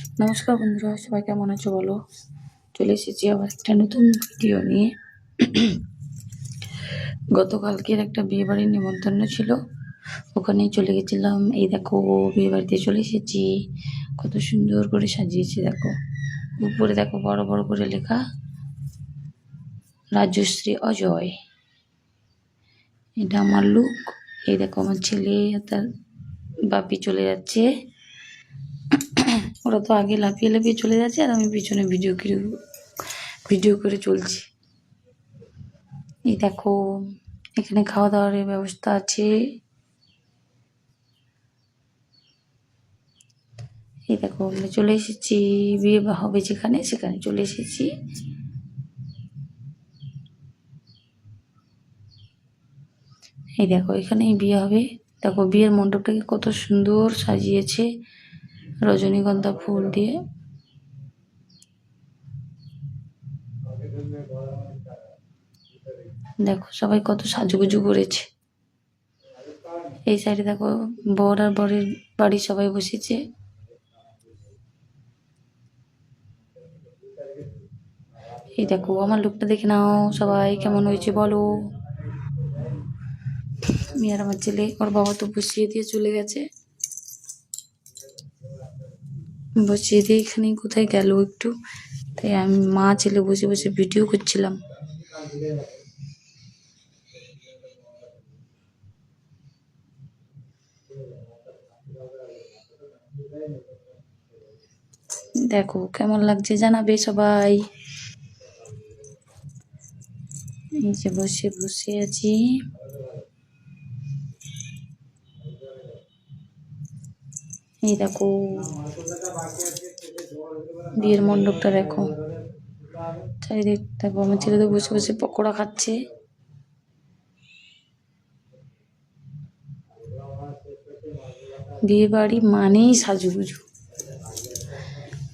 নমস্কার বন্ধুরা, সবাই কেমন আছো বলো? চলে এসেছি আবার একটা নতুন ভিডিও নিয়ে। গতকালকের একটা বিয়ে বাড়ির নিমন্ত্রণ ছিল। ওখানেই চলে গেছিলাম। এই দেখো বিয়ে বাড়িতে চলে এসেছি। কত সুন্দর করে সাজিয়েছে, দেখো। উপরে দেখো, বড় বড় করে লেখা, রাজশ্রী অজয়। এটা আমার লুক এই দেখো, আমার ছেলে তার বাপি চলে যাচ্ছে। ওরা তো আগে লাফিয়ে লাফিয়ে চলে যাচ্ছে আর আমি পিছনে ভিডিও ভিডিও করে চলছি। এই দেখো, এখানে খাওয়া দাওয়ার ব্যবস্থা আছে। এই দেখো, আমরা চলে এসেছি, বিয়ে হবে যেখানে, সেখানে চলে এসেছি। এই দেখো, এখানেই বিয়ে হবে। দেখো, বিয়ের মণ্ডপটাকে কত সুন্দর সাজিয়েছে। রজনীগন্ধা ফুল দিয়ে। দেখো সবাই কত সাজুগুজু করেছে। এই সাইডে দেখো বর আর বরের বাড়ি সবাই বসেছে। এই দেখো, আমার লুকটা দেখে নাও সবাই, কেমন হয়েছে বলো। আমি আমার ছেলে, ওর বাবা তো বসিয়ে দিয়ে চলে গেছে। বসিয়ে দিয়ে এখানে কোথায় গেল একটু? তাই আমি মা ছেলে বসে বসে ভিডিও করছিলাম। দেখো, কেমন লাগছে জানাবে সবাই। যে বসে বসে আছি। এই দেখো। বিয়ের মণ্ডপটা দেখো। চারিদিক দেখো আমার ছেলে তো বসে বসে পকোড়া খাচ্ছে। বিয়ে বাড়ি মানেই সাজুগুজু।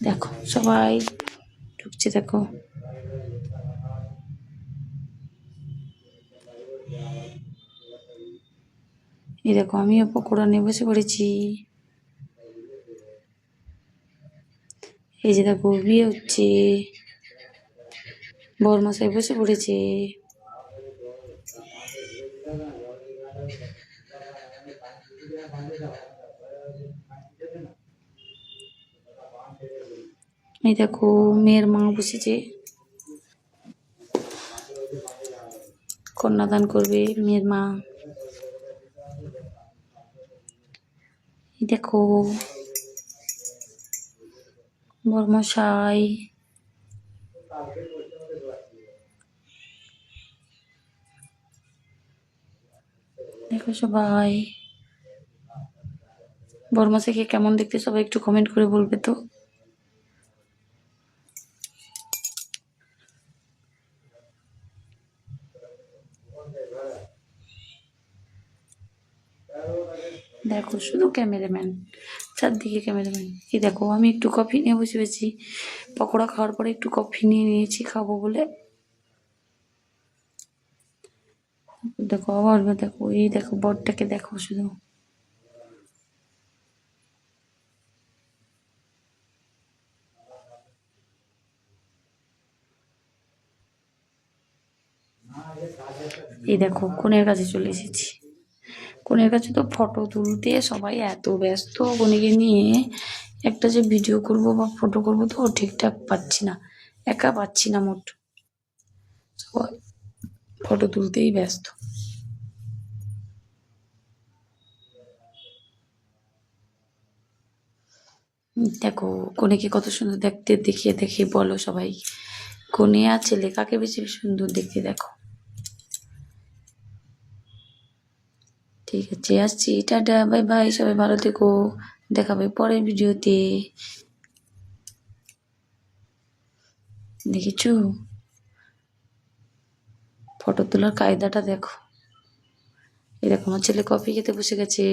দেখো, সবাই ঢুকছে, দেখো। এই দেখো, আমিও পকোড়া নিয়ে বসে পড়েছি। এই যে দেখো, বিয়ে হচ্ছে। বরমশাই বসে পড়েছে। এই দেখো, মেয়ের মা বসেছে। কন্যাদান করবে মেয়ের মা। দেখো। বর্মশাই। দেখো সবাই। বর্মশাইকে কেমন দেখতে সবাই একটু কমেন্ট করে বলবে তো। দেখো, শুধু ক্যামেরাম্যান। চারদিকে ক্যামেরাম্যান। এই দেখো, আমি একটু কফি নিয়ে বসে পেয়েছি পকোড়া খাওয়ার পরে একটু কফি নিয়ে নিয়েছি, খাব বলে। দেখো, আবার দেখো, এই দেখো, বরটাকে দেখো শুধু। এই দেখো কোনের কাছে চলে এসেছি। কোনের কাছে তো ফটো তুলতে সবাই এত ব্যস্ত কোনেকে নিয়ে একটা যে ভিডিও করব বা ফটো করব তো ঠিকঠাক পাচ্ছি না, একা পাচ্ছি না মোট। সবাই ফটো তুলতেই ব্যস্ত। দেখো, কোনেকে কত সুন্দর দেখতে, দেখিয়ে দেখে বলো সবাই। কোনে আর ছেলে কাকে বেশি সুন্দর দেখতে দেখো? ঠিক আছে, আসছি, টাটা, বাই বাই, সবাই ভালো থেকো দেখাবে পরের ভিডিওতে। দেখেছ? ফটো তোলার কায়দাটা দেখো। এরকম আমার ছেলে কফি খেতে বসে গেছে।